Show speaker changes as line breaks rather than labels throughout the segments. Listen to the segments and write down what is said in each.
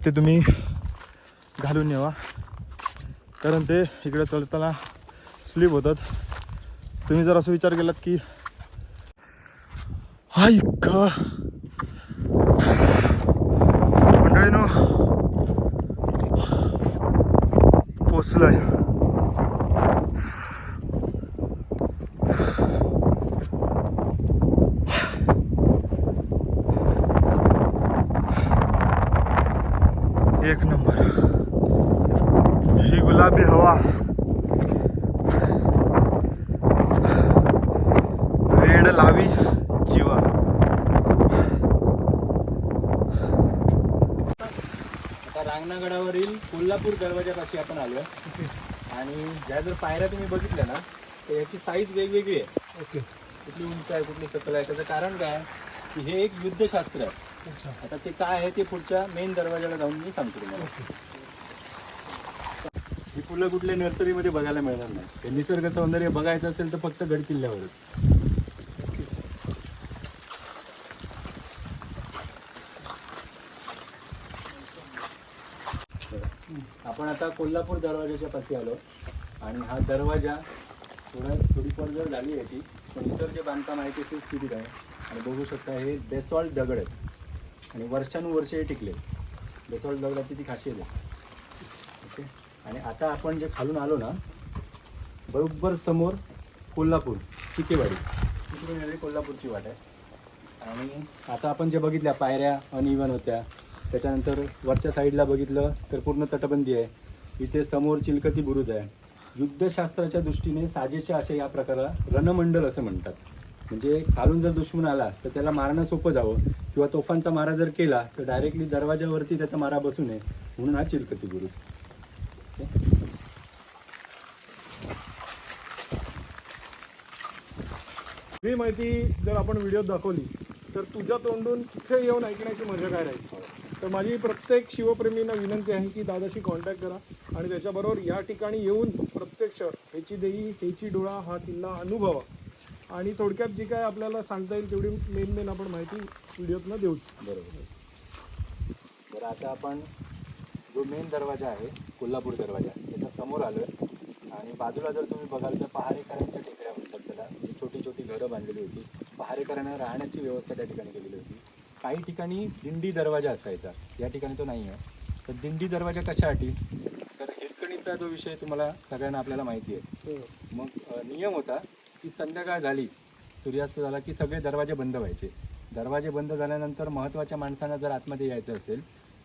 ते तुम्ही घालून नेवा कारण ते इकडे चढताना स्लिप होतात. तुम्ही जर असं विचार केलात की ऐक मंडळीनो पोचलं आहे नंबर ही गुलाबी हवा वेड लावी जीवा
आता रांगणागडावरील कोल्हापूर दरवाजापाशी आपण आलो आणि ज्या जर पायऱ्या तुम्ही बघितल्या ना तर याची साईज वेगवेगळी आहे.
ओके.
कुठली उंच आहे कुठली सकल आहे त्याचं कारण काय आहे? की हे एक युद्धशास्त्र आहे.
अच्छा.
आता ते काय आहे ते पुढच्या मेन दरवाजाला जाऊन मी सांगतो तुम्हाला. ही फुलं कुठल्या नर्सरीमध्ये बघायला मिळणार नाही. हे निसर्ग सौंदर्य बघायचं असेल तर फक्त गड किल्ल्यावरच आता कोल्हापूर दरवाजाच्या पाशी आलो. आणि हा दरवाजा थोडा थोडीफार जर झाली याची पण इतर जे बांधकाम आहे ते सुस्थितीत आहे. आणि बघू शकता हे बेसॉल्ट दगड आहेत. आणि वर्षानुवर्षे हे टिकले बेसॉल्ट दगडाची ती खासियत आहे. ओके? आणि आता आपण जे खालून आलो ना बरोबर समोर कोल्हापूर चिकेवाडी. तिकडून येणारी कोल्हापूरची वाट आहे. आणि आता आपण जे बघितल्या पायऱ्या अनइवन होत्या. त्याच्यानंतर वरच्या साईडला बघितलं तर पूर्ण तटबंदी आहे. इथे समोर चिलकती बुरुज आहे. युद्धशास्त्राच्या दृष्टीने साजेशा असे या प्रकाराला रणमंडल असं म्हणतात. म्हणजे खालून जर दुश्मन आला तर त्याला मारणं सोपं जावं. किंवा तोफांचा मारा जर केला तर डायरेक्टली दरवाजावरती त्याचा मारा बसू नये म्हणून हा चिलकती बुरुज.
ही माहिती जर आपण व्हिडिओत दाखवली तर तुझ्या तोंडून तिथे येऊन ऐकण्याची मजा काय राहील? तर माझी प्रत्येक शिवप्रेमींना विनंती आहे की दादाशी कॉन्टॅक्ट करा आणि त्याच्याबरोबर या ठिकाणी येऊन प्रत्यक्ष ह्याची देई ह्याची डोळा हा किल्ला अनुभवा. आणि थोडक्यात जी काय आपल्याला सांगता येईल तेवढी मेन मेन आपण माहिती व्हिडिओतनं देऊच.
बरोबर. तर आता आपण जो मेन दरवाजा आहे कोल्हापूर दरवाजा त्याच्यासमोर आलो आहे आणि बाजूला जर तुम्ही बघाल तर पहारेकरांच्या टेकड्या म्हणतात त्याला छोटी छोटी घरं बांधलेली होती पहारेकरांना राहण्याची व्यवस्था त्या ठिकाणी केलेली होती. काही ठिकाणी दिंडी दरवाजा असायचा. या ठिकाणी तो नाही आहे तर दिंडी दरवाजा कशासाठी? तर हिरकणीचा जो विषय तुम्हाला सगळ्यांना आपल्याला माहिती आहे. मग अ, नियम होता की संध्याकाळ झाली सूर्यास्त झाला की सगळे दरवाजे बंद व्हायचे. दरवाजे बंद झाल्यानंतर महत्त्वाच्या माणसांना जर आतमध्ये यायचं असेल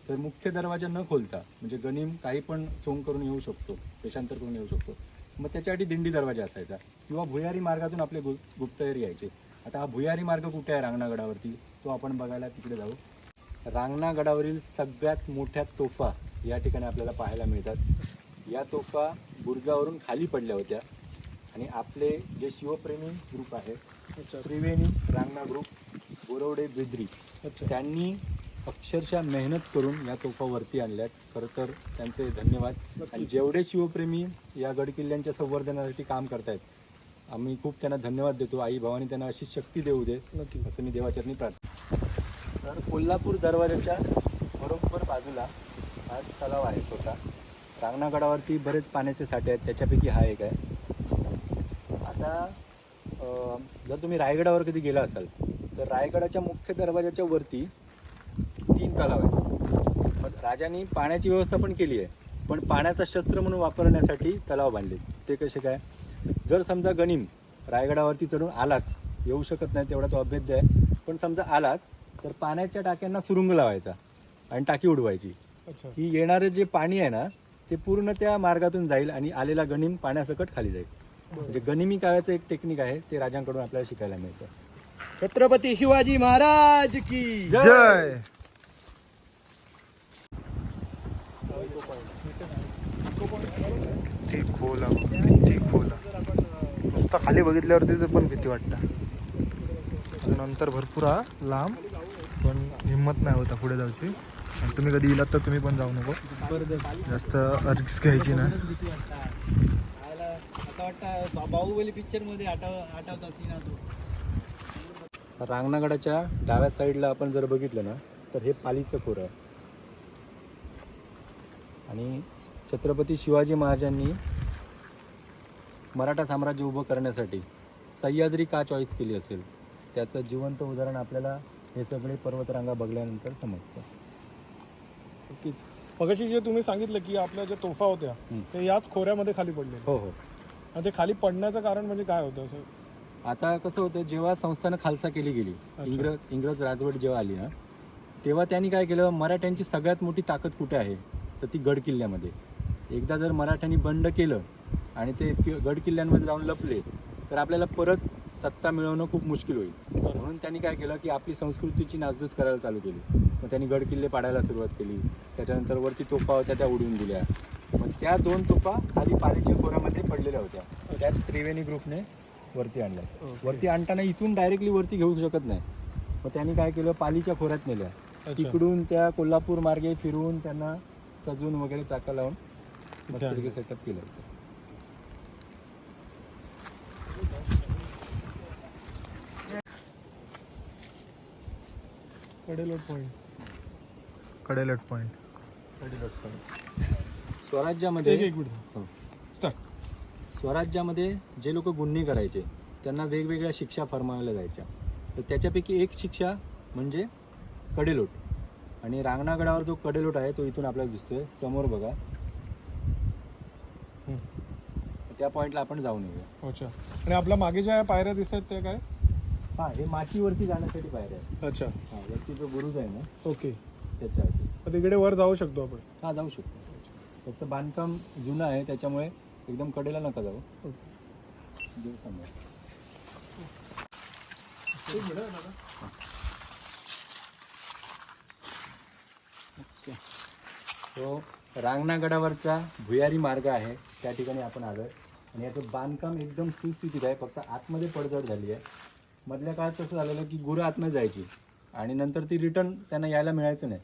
तर मुख्य दरवाजा न खोलता म्हणजे गनिम काही पण सोंग करून येऊ शकतो देशांतर करून येऊ शकतो मग त्याच्यासाठी दिंडी दरवाजा असायचा. किंवा भुयारी मार्गातून आपले गु गुप्तहेर यायचे. आता हा भुयारी मार्ग कुठे आहे रांगणागडावरती? तो आपण बघायला तिकडे जाऊ. रांगणागडावरील सगळ्यात मोठ्या तोफा या ठिकाणी आपल्याला पाहायला मिळतात. या तोफा बुर्जावरून खाली पडल्या होत्या. आणि आपले जे शिवप्रेमी ग्रुप आहे त्रिवेणी रांगणा ग्रुप बोरवडे बेद्री
अच्छा.
त्यांनी अक्षरशः मेहनत करून या तोफा वरती आणल्यात. खरं तर त्यांचे धन्यवाद. आणि जेवढे शिवप्रेमी या गडकिल्ल्यांच्या संवर्धनासाठी काम करतायत आम्ही खूप त्यांना धन्यवाद देतो. आई भावानी त्यांना अशी शक्ती देऊ दे असं मी देवाचरणी प्रार्थना तर कोल्हापूर दरवाजाच्या बरोबर बाजूला हा तलाव आहे छोटा. रांगणागडावरती बरेच पाण्याचे साठे आहेत त्याच्यापैकी हा एक आहे. आता जर तुम्ही रायगडावर कधी गेला असाल तर रायगडाच्या मुख्य दरवाजाच्या वरती तीन तलाव आहेत. मग राजांनी पाण्याची व्यवस्था पण केली आहे पण पाण्याचा शस्त्र म्हणून वापरण्यासाठी तलाव बांधले. ते कसे काय? जर समजा गणिम रायगडावरती चढून आलाच येऊ शकत नाही तेवढा तो अभेद्य आहे पण समजा आलाच तर पाण्याच्या टाक्यांना सुरुंग लावायचा आणि टाकी उडवायची.
अच्छा.
की येणारं जे पाणी आहे ना ते पूर्ण त्या मार्गातून जाईल आणि आलेला गनिम पाण्यासकट खाली जाईल. म्हणजे गनिमी काव्याचं एक टेक्निक आहे ते राजांकडून आपल्याला शिकायला मिळतं.
छत्रपती शिवाजी महाराज की
जय! ठीक खोला ठीक खोला नुसतं खाली बघितल्यावरती पण भीती वाटतं. नंतर भरपूर हा लांब पण हिंमत नाही होता पुढे जायची आणि तुम्ही कधी येलात तर तुम्ही पण जाऊ नको. जास्त रिस्क घ्यायची ना
असं वाटतं बाहुबली पिक्चरमध्ये आठव आठवता सीन तो रांगणागडाच्या डाव्या साईडला आपण जर बघितलं ना तर हे पालीचं खोरं आहे. आणि छत्रपती शिवाजी महाराजांनी मराठा साम्राज्य उभं करण्यासाठी सह्याद्री का चॉईस केली असेल? त्याचं जिवंत उदाहरण आपल्याला हे सगळे पर्वतरांगा बघल्यानंतर समजतं.
नक्कीच. मगाशी जे तुम्ही सांगितलं की आपल्या ज्या तोफा होत्या. ते याच खोऱ्यामध्ये खाली पडले
हो हो.
आणि ते खाली पडण्याचं कारण म्हणजे काय होतं असं?
आता कसं होतं जेव्हा संस्थानं खालसा केली गेली इंग्रज इंग्रज राजवट जेव्हा आली ना तेव्हा त्यांनी काय केलं मराठ्यांची सगळ्यात मोठी ताकद कुठे आहे? तर ती गड किल्ल्यामध्ये. एकदा जर मराठ्यांनी बंड केलं आणि ते गड किल्ल्यांमध्ये जाऊन लपले तर आपल्याला परत सत्ता मिळवणं खूप मुश्किल होईल. म्हणून त्यांनी काय केलं की आपली संस्कृतीची नासधूस करायला चालू केली. मग त्यांनी गड किल्ले पाडायला सुरुवात केली. त्याच्यानंतर वरती तोफा होत्या त्या उडवून दिल्या. मग त्या दोन तोफा खाली पाण्याच्या खोऱ्यामध्ये पडलेल्या होत्या. त्याच त्रिवेणी ग्रुपने वरती आणल्या. वरती आणताना इथून डायरेक्टली वरती घेऊ शकत नाही. मग त्यांनी काय केलं? पालीच्या खोऱ्यात नेल्या. तिकडून त्या कोल्हापूर मार्गे फिरून त्यांना सजून वगैरे चाका लावून सेटअप केलं.
कडेलोट पॉईंट
कडेलट पॉईंट
स्वराज्यामध्ये
एक एक मिनिट.
हो.
स्टार्ट
स्वराज्यामध्ये जे लोक गुन्हे करायचे त्यांना वेगवेगळ्या शिक्षा फरमावल्या जायच्या. तर त्याच्यापैकी एक शिक्षा म्हणजे कडेलोट. आणि रांगणागडावर जो कडेलोट आहे तो इथून आपल्याला दिसतोय. समोर बघा. त्या पॉईंटला आपण जाऊन येऊया.
अच्छा. आणि आपल्या मागे ज्या पायऱ्या दिसत त्या काय?
हा हे माचीवरती जाण्यासाठी पायऱ्या आहेत.
अच्छा.
वरती जो बुरुज आहे ना
ओके.
त्याच्यावरती
तर तिकडे वर जाऊ शकतो आपण.
हा जाऊ शकतो. फक्त बांधकाम जुनं आहे त्याच्यामुळे एकदम कडेला नका जाऊ. देव समोर. ओके. तो रांगणागडावरचा भुयारी मार्ग आहे त्या ठिकाणी आपण आलो आणि याचं बांधकाम एकदम सुस्थितीत आहे फक्त आतमध्ये पडझड झाली आहे. मधल्या काळात कसं झालेलं की गुरं आतमध्ये जायची. आणि नंतर ती रिटर्न त्यांना यायला मिळायचं नाही.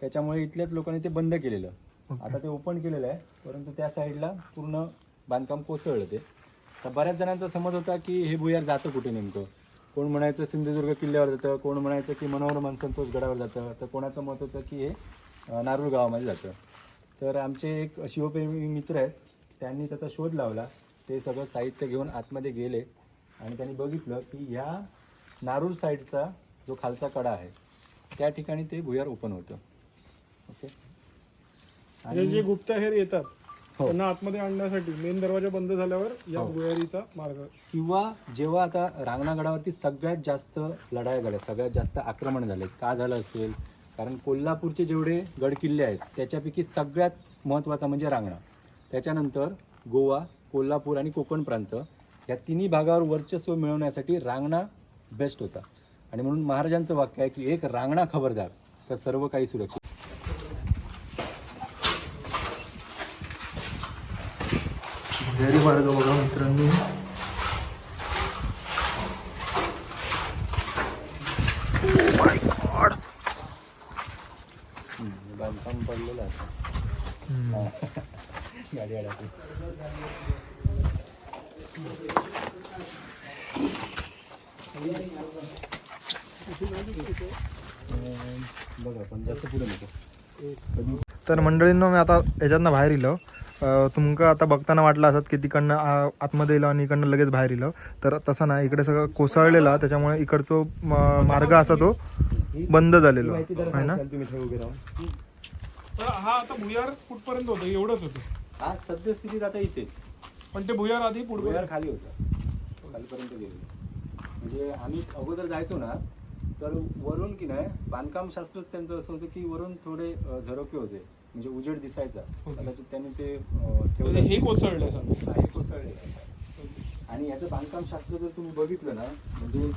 त्याच्यामुळे इथल्याच लोकांनी ते बंद केलेलं. आता ते ओपन केलेलं आहे परंतु त्या साईडला पूर्ण बांधकाम कोसळलं ते. तर बऱ्याच जणांचा समज होता की हे भुयार जातं कुठे नेमकं? कोण म्हणायचं सिंधुदुर्ग किल्ल्यावर जातं कोण म्हणायचं की मनोहर संतोष गडावर जातं तर कोणाचं मत होतं की हे अं, नारूर गावामध्ये जातं. तर आमचे एक शिवप्रेमी मित्र आहेत त्यांनी त्याचा शोध लावला. ते सगळं साहित्य घेऊन आतमध्ये गेले आणि त्यांनी बघितलं की ह्या नारूर साईडचा जो खालचा कडा आहे त्या ठिकाणी ते भुयार ओपन होतं. ओके?
म्हणजे जे गुप्तहेर येतात
हो.
त्यांना आतमध्ये आणण्यासाठी मेन दरवाजा बंद झाल्यावर या
हो.
भुयारीचा मार्ग.
किंवा जेव्हा आता रांगणागडावरती सगळ्यात जास्त लढाया झाल्या सगळ्यात जास्त आक्रमण झाले का झालं असेल? कारण कोल्हापूरचे जेवढे गड किल्ले आहेत त्याच्यापैकी सगळ्यात महत्त्वाचा म्हणजे रांगणा. त्याच्यानंतर गोवा कोल्हापूर आणि कोकण प्रांत या तिन्ही भागावर वर्चस्व मिळवण्यासाठी रांगणा बेस्ट होता. आणि म्हणून महाराजांचं वाक्य आहे की एक रांगणा खबरदार तर सर्व काही सुरक्षित.
भुयारी मार्ग बघा मित्रांनी.
बांधकाम पडलेलं असं. गाडी अडकली. अं, बघा पण जास्त पुढे नको कधी
तर मंडळींनो मी आता याच्यातनं बाहेर इलो. अं, तुमका आता बघताना वाटलं असत की तिकडनं आतमध्ये येलो आणि इकडनं लगेच बाहेर इलो. तर तसं नाही इकडे सगळं कोसळलेला त्याच्यामुळे इकडचो मार्ग असा तो बंद झालेलो. आहे ना?
इथे
हा आता भुयार कुठपर्यंत होतं? एवढंच होतं.
हा सद्यस्थितीत आता इथेच.
पण ते भुयार आधी पुढे
भुयार खाली होता. खालीपर्यंत गेलेलं. म्हणजे आम्ही अगोदर जायचो ना तर वरून की नाही बांधकाम शास्त्र त्यांचं असं होतं की वरून थोडे झरोके होते. म्हणजे उजेड दिसायचा. कदाचित त्यांनी ते अ, ठेवलं
म्हणजे हे कोसळलंय समजा.
हा, कोसळलेलं आहे. आणि याचं बांधकाम शास्त्र जर तुम्ही बघितलं ना म्हणजे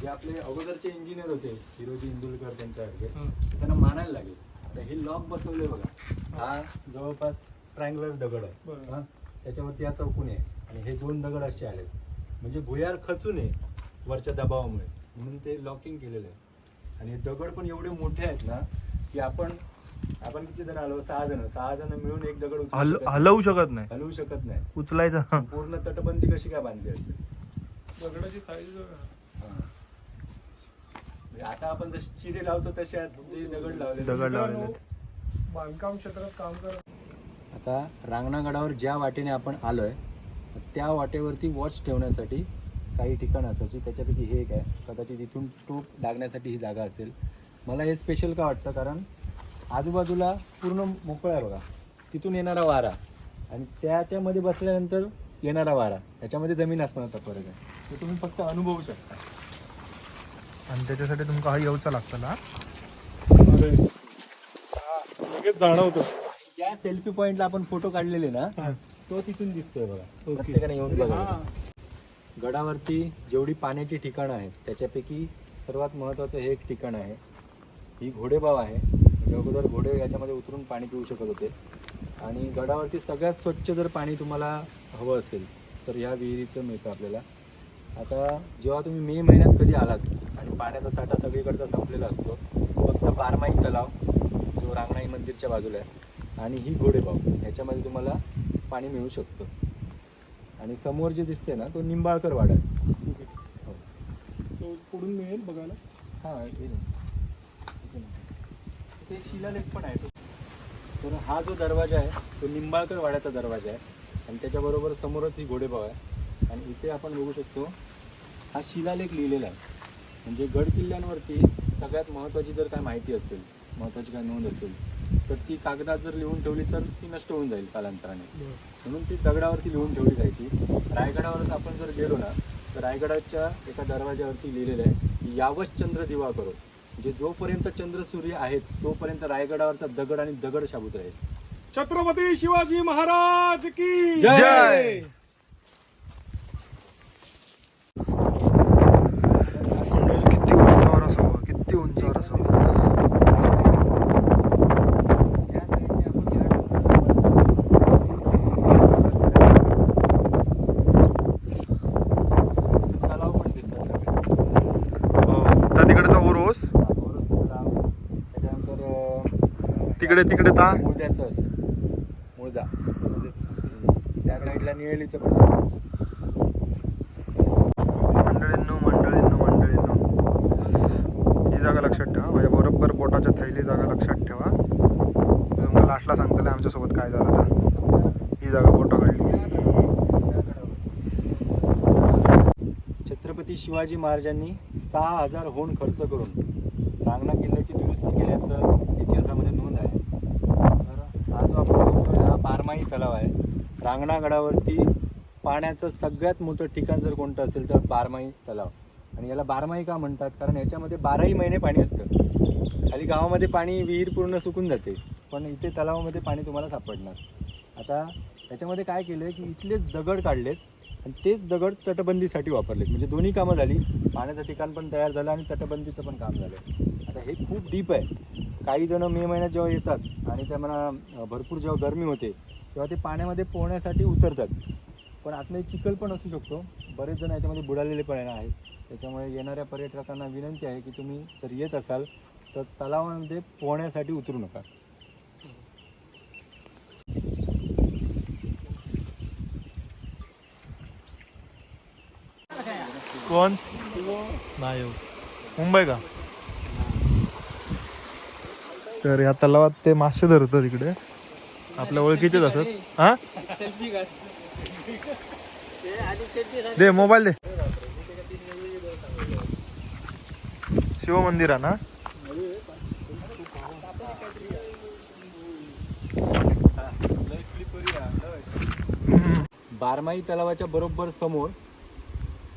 जे आपले अगोदरचे इंजिनियर होते हिरोजी इंदुलकर त्यांच्यासारखे
हं.
त्यांना मानायला लागेल. आता हे लॉक बसवले बघा. हा जवळपास ट्रायंगुलर दगड आहे. हा त्याच्यावरती हा चौकोन आहे. आणि हे दोन दगड असे आलेत. म्हणजे भुयार खचून आहे वरच्या दबावामुळे. म्हणून ते लॉकिंग केलेलं आहे. आणि हे दगड पण एवढे मोठे आहेत ना की आपण आपण किती जण आलो? सहा जण. सहा जण मिळून एक दगड उचलू
हल
शकत नाही.
हलवू शकत नाही.
हलवू शकत नाही.
उचलायचं.
पूर्ण तटबंदी कशी काय बांधली असेल?
दगडाची साईज.
म्हणजे आता आपण जसे चिरे लावतो तसे ते दगड लावले.
दगड लावलेले.
बांधकाम क्षेत्रात काम करत
आता रांगणागडावर ज्या वाटेने आपण आलो आहे त्या वाटेवरती वॉच ठेवण्यासाठी काही ठिकाणं असायची. त्याच्यापैकी हे एक आहे. कदाचित इथून टोप लागण्यासाठी ही जागा असेल. मला हे स्पेशल का वाटतं? कारण आजूबाजूला पूर्ण मोकळं आहे बघा. तिथून येणारा वारा आणि त्याच्यामध्ये बसल्यानंतर येणारा वारा. याच्यामध्ये जमीन आसमानाचा फरक आहे. तो तुम्ही फक्त अनुभवू शकता.
आणि त्याच्यासाठी तुमका हा येऊचा लागतं ना
अरे. हा, लगेच जाणवतं.
ज्या सेल्फी पॉईंटला आपण फोटो काढलेले ना
हा.
तो तिथून दिसतोय बघा.
ओके.
प्रत्येकाने येऊन बघा. गडावरती जेवढी पाण्याची ठिकाणं आहेत त्याच्यापैकी सर्वात महत्त्वाचं हे एक ठिकाण आहे. ही घोडेबाव आहे. म्हणजे अगोदर घोडे याच्यामध्ये उतरून पाणी पिऊ शकत होते. आणि गडावरती सगळ्यात स्वच्छ जर पाणी तुम्हाला हवं असेल तर ह्या विहिरीचं मिळतं आपल्याला. आता जेव्हा तुम्ही मे महिन्यात कधी आलात आणि पाण्याचा साठा सगळीकडचा संपलेला असतो फक्त बारमाही तलाव जो रांगणाई मंदिरच्या बाजूला आहे आणि ही घोडेबाव ह्याच्यामध्ये तुम्हाला पाणी मिळू शकतं. आणि समोर जे दिसते ना तो निंबाळकर वाडा आहे. हो.
तो पुढून मिळेल बघायला?
हां इथे नाही. इथे नाही. इथे एक शिलालेख पण आहे तो. तर हा जो दरवाजा आहे तो निंबाळकर वाड्याचा दरवाजा आहे. आणि त्याच्याबरोबर समोरच ही घोडेबाव आहे. आणि इथे आपण बघू शकतो हा शिलालेख लिहिलेला आहे. म्हणजे गड किल्ल्यांवरती सगळ्यात महत्त्वाची जर काय माहिती असेल महत्त्वाची काय नोंद असेल तर ती कागदात जर लिहून ठेवली तर ती नष्ट होऊन जाईल कालांतराने. म्हणून ती दगडावरती लिहून ठेवली जायची. रायगडावरच आपण जर गेलो ना तर रायगडाच्या एका दरवाज्यावरती लिहिलेलं आहे यावश चंद्र दिवा करो. म्हणजे जोपर्यंत चंद्र सूर्य आहेत तोपर्यंत रायगडावरचा दगड आणि दगड शाबूत राहील.
छत्रपती शिवाजी महाराज की
जय! मंडळी किती उंचावर असावं किती उंचावर असावं
या साईडने आपण या डोंगरावर तलाव पण दिसतात सगळे
हो त्या तिकडचा ओरोस
थोडंस तलाव त्याच्यानंतर अं,
तिकडे ता.
मुळद्याचं असेल मुळदा त्या साईडला निळेलीचं पण असेल.
मंडळींनो मंडळींनो मंडळींनो. ही जागा लक्षात ठेवा. माझ्या बरोबर बोटाच्या थैली जागा लक्षात ठेवा. लास्टला सांगतले आमच्यासोबत काय झालं ही जागा बोटा काढली.
छत्रपती शिवाजी महाराजांनी सहा हजार होऊन खर्च करून रांगणा किल्ल्याची दुरुस्ती केल्याचं इतिहासामध्ये नोंद आहे तर हा जो आपण बघतोय तलाव आहे. रांगणागडावरती पाण्याचं सगळ्यात मोठं ठिकाण जर कोणतं असेल तर बारमाही तलाव. आणि याला बारमाही का म्हणतात? कारण याच्यामध्ये बाराही महिने पाणी असतं. खाली गावामध्ये पाणी विहीर पूर्ण सुकून जाते पण इथे तलावामध्ये पाणी तुम्हाला सापडणार. आता त्याच्यामध्ये काय केलं आहे की इथलेच दगड काढलेत आणि तेच दगड तटबंदीसाठी वापरलेत. म्हणजे दोन्ही कामं झाली. पाण्याचं ठिकाण पण तयार झालं आणि तटबंदीचं पण काम झालं. आता हे खूप डीप आहे. काही जणं मे महिन्यात जेव्हा येतात आणि त्यांना म्हणा भरपूर जेव्हा गरमी होते तेव्हा ते पाण्यामध्ये पोहण्यासाठी उतरतात. पण आतमध्ये चिखल पण असू शकतो. बरेच जण याच्यामध्ये बुडालेले पण आहेत त्याच्यामुळे येणाऱ्या पर्यटकांना विनंती आहे की तुम्ही जर येत असाल तर तलावामध्ये पोहण्यासाठी उतरू नका.
कोण? नाही येऊ मुंबई का? तर या तलावात ते मासे धरतो तिकडे आपल्या ओळखीचेच असत. हा? दे मोबाईल दे. शिवमंदिरा ना? बारमाई
बारमाही तलावाच्या बरोबर समोर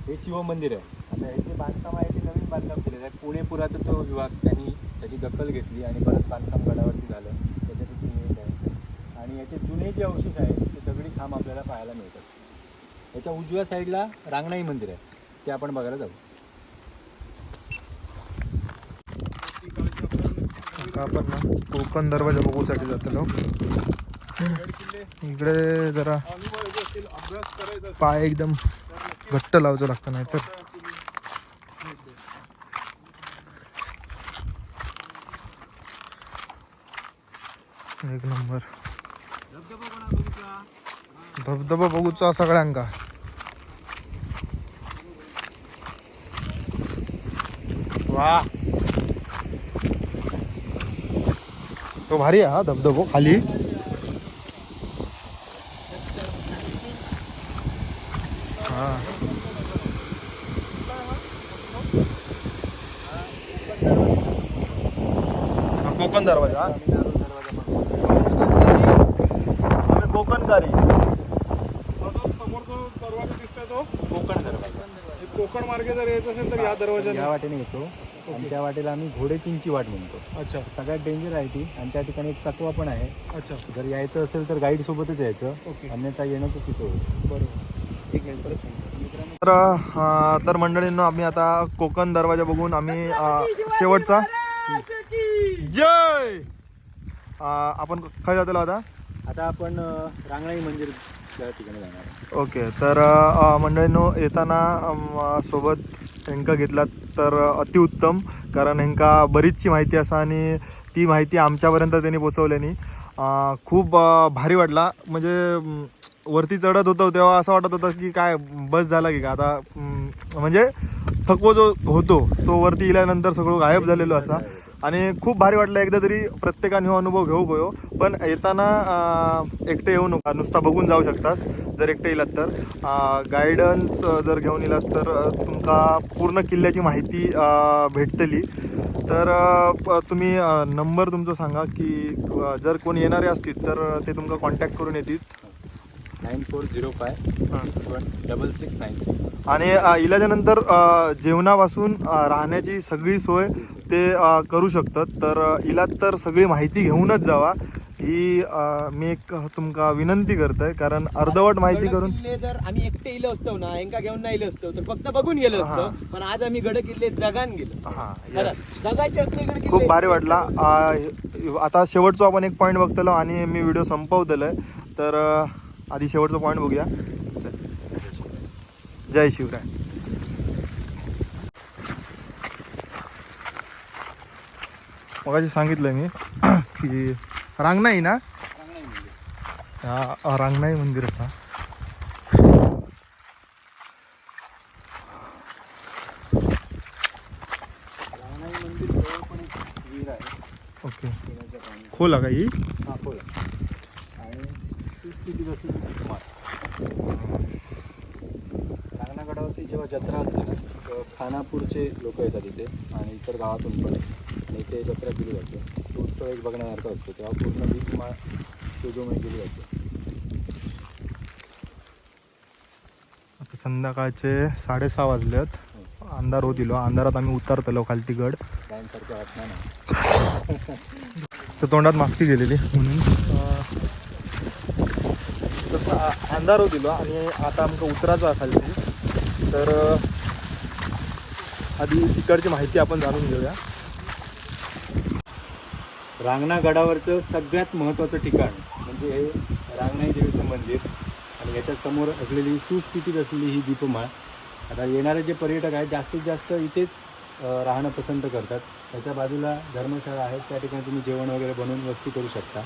हे शिवमंदिर आहे. आता याचे बांधकाम आहे ते नवीन बांधकाम केलेलं आहे. पुणे पुरातत्व विभाग त्यांनी त्याची दखल घेतली आणि परत बांधकाम गडावरती झालं. त्याच्यासाठी आणि याचे जुने जे अवशेष आहेत ते दगडी खांब आपल्याला पाहायला मिळतात. याच्या उजव्या साईडला रांगणाई मंदिर आहे. ते आपण बघायला जाऊ.
आता आपण ना कोकण दरवाजा बघूसाठी जातलो. इकडे जरा पाय एकदम घट्ट लावचं लागतं नाही तर एक नंबर. धबधबा बघूचा सगळ्यांका वा. तो भारी हा धबधबो खाली. कोकण दरवाजा कोकणकारी
मार्गे जर यायचं असेल तर या दरवाजाने.
या वाटेने येतो. आणि त्या वाटेला आम्ही घोडेचिंची वाट म्हणतो.
अच्छा.
सगळ्यात डेंजर आहे ती. आणि त्या ठिकाणी एक तत्व पण आहे.
अच्छा.
जर यायचं असेल तर गाईड सोबतच यायचं.
ओके.
अन्यथा येणं चुकीचं होईल.
तर अं, तर मंडळींनो आम्ही आता कोकण दरवाजा बघून आम्ही अं, शेवटचा. जय! अं, आपण काय जातो आता?
आता आपण अं, रांगणाई मंदिर त्या ठिकाणी जाणार
ओके तर मंडळींनो येताना सोबत हेंका घेतलात तर अतिउत्तम कारण हेंका बरीचशी माहिती असा आणि ती माहिती आमच्यापर्यंत त्यांनी पोचवल्याने खूप भारी वाटला. म्हणजे वरती चढत होतो तेव्हा असं वाटत होतं की काय बस झाला की का आता म्हणजे थकवो जो होतो तो वरती इल्यानंतर सगळं गायब झालेलो असा. आणि खूप भारी वाटलं एकदा तरी प्रत्येकाने हो अनुभव घेऊ गयो पण येताना एकटे येऊ नका. नुसता बघून जाऊ शकतास. जर एकटे येलात तर. गायडन्स जर घेऊन येलास तर तुमका पूर्ण किल्ल्याची माहिती भेटतली. तर तुम्ही नंबर तुमचा सांगा की जर कोण येणारे असतील तर ते तुमका कॉन्टॅक्ट करून येतील.
Nine four zero five six one double six nine six
आणि अ, इलाजानंतर अ, जेवणापासून अ, राहण्याची सगळी सोय ते अ, करू शकतात तर अ, तर सगळी माहिती घेऊनच जावा ही अ, मी एक तुमका विनंती करतोय कारण अर्धवट माहिती करून
किल्ले जर आम्ही एकटे इलो असतो ना एका घेऊन नाही इलो असतो तर फक्त बघून गेलो असतो पण आज आम्ही गड किल्ले जगान गेलो
हा
खरं
yes.
जगाचे असले गड किल्ले
खूप भारी वाटला आता शेवटचा आपण एक पॉईंट बघतलो आणि मी व्हिडिओ संपवतलोय तर अ, आधी शेवटचा पॉईंट बघूया. जय शिवराय. मगाशी सांगितलं मी की रांगणाई ना? हा रांगणाई मंदिर असा.
मंदिर
ओके. खोल का ही?
सुस्थितीत असेल रांगणागडावरती जेव्हा जत्रा असते ना खानापूरचे लोक येतात इथे आणि इतर गावातून पण. आणि इथे जत्रा केली जाते. तो उत्सव एक बघण्यासारखा असतो. तेव्हा पूर्ण दीपमाळ तेजोमय केली जाते.
आता संध्याकाळचे साडेसहा वाजलेत. अंधार होत इलो अंधारात आम्ही उतरतलो खालती गड
टाईमसारख्या वाटणार नाही.
तर तोंडात मास्की गेलेली म्हणून. अं, अंधार होत आणि आता आमचं उतराचं खालती तर आधी तिकडची माहिती आपण जाणून घेऊया.
रांगणा गडावरचं सगळ्यात महत्त्वाचं ठिकाण म्हणजे हे रांगणाई देवीचं मंदिर. आणि याच्यासमोर असलेली सुस्थितीत असलेली ही दीपमाळ. आता येणारे जे पर्यटक आहेत जास्तीत जास्त इथेच राहणं पसंत करतात. त्याच्या बाजूला धर्मशाळा आहेत त्या ठिकाणी तुम्ही जेवण वगैरे बनवून वस्ती करू शकता.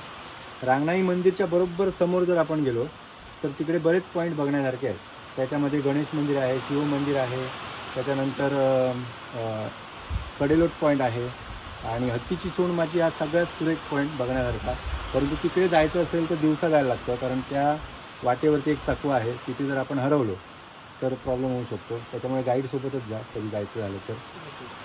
रांगणाई मंदिरच्या बरोबर समोर जर आपण गेलो तर तिकडे बरेच पॉईंट बघण्यासारखे आहेत. त्याच्यामध्ये गणेश मंदिर आहे शिव मंदिर आहे. त्याच्यानंतर कडेलोट पॉईंट आहे. आणि हत्तीची सोंड माझी हा सगळ्यात सुरेख पॉईंट बघण्यासारखा. परंतु तिकडे जायचं असेल तर दिवसा जायला लागतं कारण त्या वाटेवरती एक चकवा आहे. तिथे जर आपण हरवलो तर प्रॉब्लेम होऊ शकतो. त्याच्यामुळे गाईडसोबतच जा कधी जायचं झालं तर.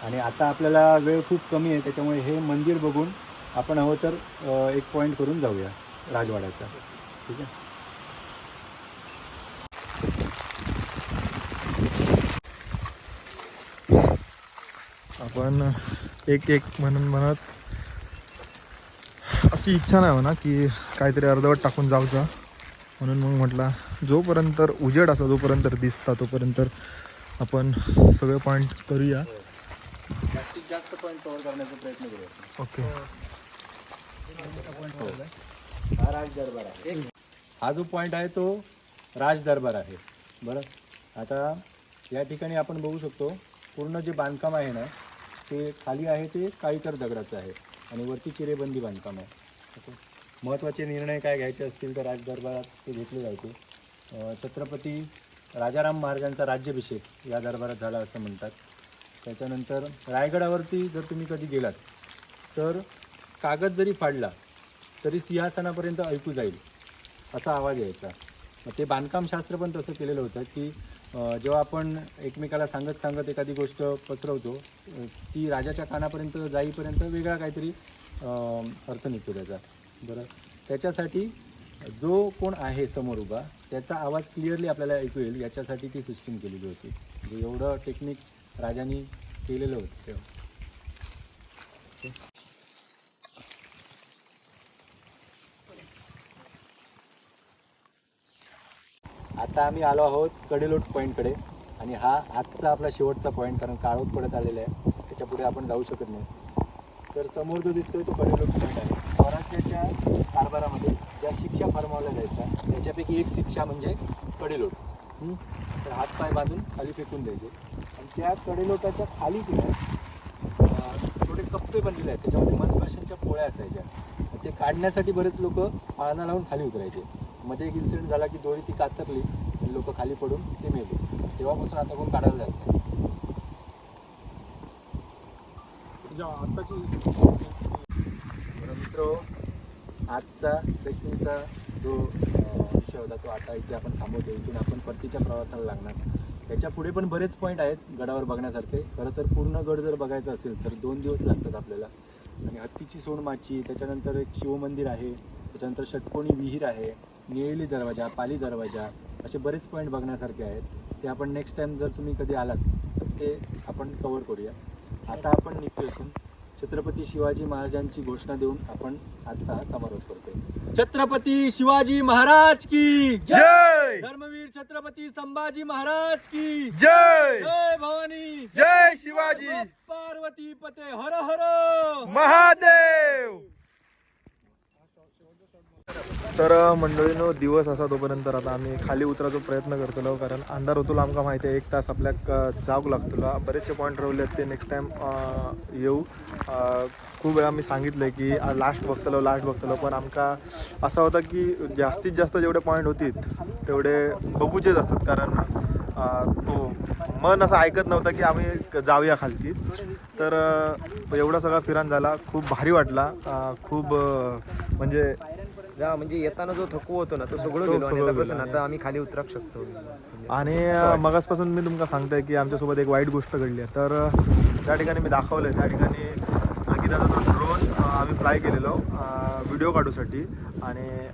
आणि आता आपल्याला वेळ खूप कमी आहे त्याच्यामुळे हे मंदिर बघून आपण हवं तर एक पॉईंट करून जाऊया राजवाड्याचा. ठीक आहे?
आपण एक एक म्हणून म्हणत अशी इच्छा नाही म्हणा की काहीतरी अर्धवट टाकून जाऊचा म्हणून मग म्हटलं जोपर्यंत उजेड असा जोपर्यंत दिसता तोपर्यंत आपण सगळे पॉईंट करूया.
जास्तीत जास्त पॉईंट कव्हर करण्याचा प्रयत्न करूया.
ओके
हा राज दरबार आहे. हा जो पॉईंट आहे तो राज दरबार आहे. बरं? आता या ठिकाणी आपण बघू शकतो पूर्ण जे बांधकाम आहे ना ते खाली आहे ते काळीकर दगडाचं आहे. आणि वरती चिरेबंदी बांधकाम आहे. ओके. महत्त्वाचे निर्णय काय घ्यायचे असतील तर राज दरबारात ते घेतले जायचे. छत्रपती राजाराम महाराजांचा राज्याभिषेक या दरबारात झाला असं म्हणतात. त्याच्यानंतर रायगडावरती जर तुम्ही कधी गेलात तर कागद जरी फाडला तरी सिंहासनापर्यंत ऐकू जाईल असा आवाज यायचा. मग ते बांधकामशास्त्र पण तसं केलेलं होतं की जेव्हा आपण एकमेकाला सांगत सांगत एखादी गोष्ट पसरवतो ती राजाच्या कानापर्यंत जाईपर्यंत वेगळा काहीतरी अर्थ निघतो त्याचा. बरं? त्याच्यासाठी जो कोण आहे समोर उभा त्याचा आवाज क्लिअरली आपल्याला ऐकू येईल याच्यासाठी ती सिस्टीम केलेली होती. म्हणजे एवढं टेक्निक राजानी केलेलं होतं. तेव्हा आत्ता आम्ही आलो आहोत कडेलोट पॉईंटकडे आणि हा आजचा आपला शेवटचा पॉईंट कारण काळोख पडत आलेला आहे. त्याच्या पुढे आपण जाऊ शकत नाही. तर समोर जो दिसतोय तो कडेलोट पॉईंट आहे. स्वराज्याच्या कारभारामध्ये ज्या शिक्षा फरमावल्या जायच्या त्याच्यापैकी एक शिक्षा म्हणजे कडेलोट. तर हातपाय बांधून खाली फेकून द्यायचे. आणि त्या कडेलोटाच्या खाली तिला थोडे कप्पे बनलेले आहेत. त्याच्यामध्ये मधमाशांच्या पोळ्या असायच्या. ते काढण्यासाठी बरेच लोक पाळणा लावून खाली उतरायचे. मध्ये एक इन्सिडेंट झाला की दोरी ती कातरली. लोक खाली पडून ते मेले. तेव्हापासून आता कोण काढायला जात नाही. मित्र आजचा ट्रेकिंगचा जो विषय होता तो आता इथे आपण थांबवतो. इथून आपण परतीच्या प्रवासाला लागणार. त्याच्या पुढे पण बरेच पॉईंट आहेत गडावर बघण्यासारखे. खरं तर पूर्ण गड जर बघायचा असेल तर दोन दिवस लागतात आपल्याला. आणि हत्तीची सोनमाची त्याच्यानंतर एक शिवमंदिर आहे. त्याच्यानंतर षटकोणी विहीर आहे. निळेली दरवाजा पाली दरवाजा असे बरेच पॉईंट बघण्यासारखे आहेत. ते आपण नेक्स्ट टाइम जर तुम्ही कधी आलात तर ते आपण कवर करूया. आता आपण निघतो इथून. छत्रपती शिवाजी महाराजांची घोषणा देऊन आपण आजचा हा समारोप करतोय. छत्रपती शिवाजी महाराज की
जय!
धर्मवीर छत्रपती संभाजी महाराज की
जय!
जय भवानी!
जय शिवाजी!
पार्वती पते हर हर!
महादेव! तर मंडळीनो दिवस असा तोपर्यंत आता आम्ही खाली उतरायचा प्रयत्न करतलो कारण अंधार होतो आमका माहिती आहे. एक तास आपल्याक जाऊक लागतो. लागतलो बरेचसे पॉईंट रावले आहेत ते नेक्स्ट टाईम येऊ. खूप वेळा मी सांगितलं की लास्ट बघतलो लास्ट बघतलो. पण आमका असा होता की जास्तीत जास्त जेवढे पॉईंट होतीत तेवढे बघूचेच असतात. कारण तो मन असं ऐकत नव्हतं की आम्ही जाऊया खालती. तर एवढा सगळा फिरान झाला. खूप भारी वाटला. खूप म्हणजे
जा म्हणजे येताना जो थकू होतो ना तो सगळं गेलो. आणि आतापासून आता आम्ही खाली उतराक शकतो.
आणि मगासपासून मी तुमका सांगतोय की आमच्यासोबत एक वाईट गोष्ट घडली आहे. तर ज्या ठिकाणी मी दाखवलं त्या ठिकाणी अंकिताचा तो ड्रोन आम्ही फ्लाय केलेलो. व्हिडिओ काढूसाठी. आणि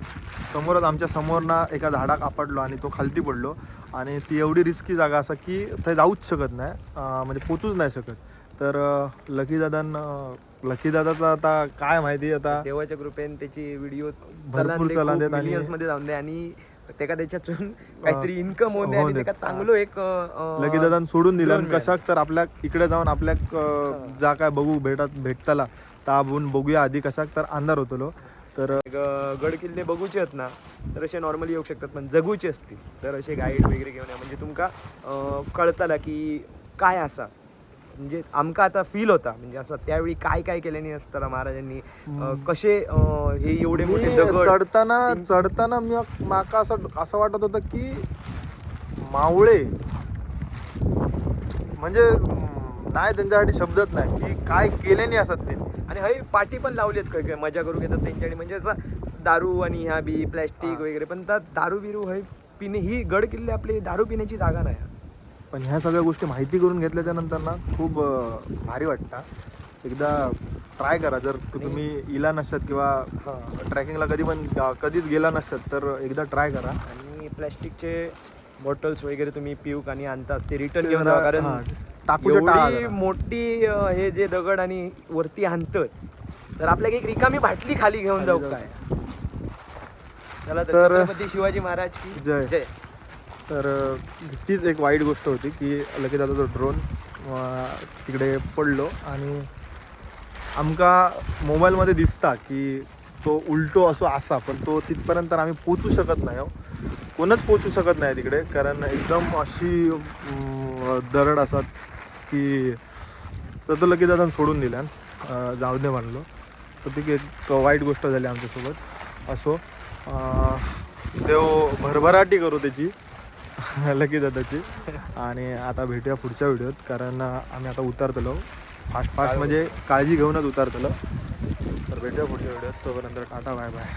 समोरच आमच्यासमोर ना एका झाडाक आपडलो आणि तो खालती पडलो. आणि ती एवढी रिस्की जागा असा की थंय जाऊच शकत नाही. म्हणजे पोचूच नाही शकत. तर लकी दादान लकी दादाचा आता काय माहिती आता?
देवाच्या कृपेने त्याची व्हिडिओ
भरपूर चलान देत आणि-
मिलियन्समध्ये जाऊन दे आणि त्याका त्याच्यातून काहीतरी इन्कम होऊन आणि. त्याका चांगलं एक
लकी दादान सोडून दिलं कशाक तर आपल्या इकडे जाऊन आपल्या जा काय बघू भेटत भेटताला. ताबून बघूया आधी कशाक तर अंधार होतलो तर
गड किल्ले बघूचे आहेत ना तर असे नॉर्मली येऊ शकतात पण जगूचे असतील तर असे गाईड वगैरे घेऊन या. म्हणजे तुमका कळताला की काय असा? म्हणजे आमका आता फील होता. म्हणजे असं त्यावेळी काय काय केल्याने असताना महाराजांनी? अं, कसे हे एवढे मोठे
चढताना चढताना मी माका असं असं वाटत होतं की मावळे म्हणजे नाही त्यांच्यासाठी शब्दच नाही. की काय केल्याने असत ते.
आणि हई पाठी पण लावलीत काय काय मजा करू घेतात त्यांच्याकडे म्हणजे असं दारू आणि ह्या बी प्लॅस्टिक वगैरे. पण त्यात दारू बिरू हई पिणे ही गड किल्ले आपली दारू पिण्याची जागा नाही.
पण ह्या सगळ्या गोष्टी माहिती करून घेतल्याच्या नंतर ना खूप भारी वाटतं. एकदा ट्राय करा. जर तुम्ही इला नसतात किंवा ट्रॅकिंगला कधी पण कधीच गेला नसतात तर एकदा ट्राय करा.
आणि प्लॅस्टिकचे बॉटल्स वगैरे तुम्ही पिऊक आणि आणतात ते रिटर्न घेऊन कारण
जरा.
मोठी हे जे दगड आणि वरती आणतात तर आपल्याला एक रिकामी बाटली खाली घेऊन जाऊ काय? चला तर शिवाजी महाराज की
जय.
जय.
तर तीच एक वाईट गोष्ट होती की लगेच आता तो ड्रोन तिकडे पडलो आणि आमका मोबाईलमध्ये दिसता की तो उलटो असो असा पण तो तिथपर्यंत आम्ही पोचू शकत नाही हो. कोणच पोचू शकत नाही तिकडे कारण एकदम अशी दरड असतात की तर तो लगेच दादा सोडून दिल्यान जाऊ दे म्हणलो. तर ती एक वाईट गोष्ट झाली आमच्यासोबत. असो देव भरभराटी करू त्याची. लकी दादाची आणि आता भेटूया पुढच्या व्हिडिओत कारण आम्ही आता उतरतलो. फास्ट फास्ट म्हणजे काळजी घेऊनच उतरतलो. तर भेटूया पुढच्या व्हिडिओत. तोपर्यंत टाटा बाय बाय.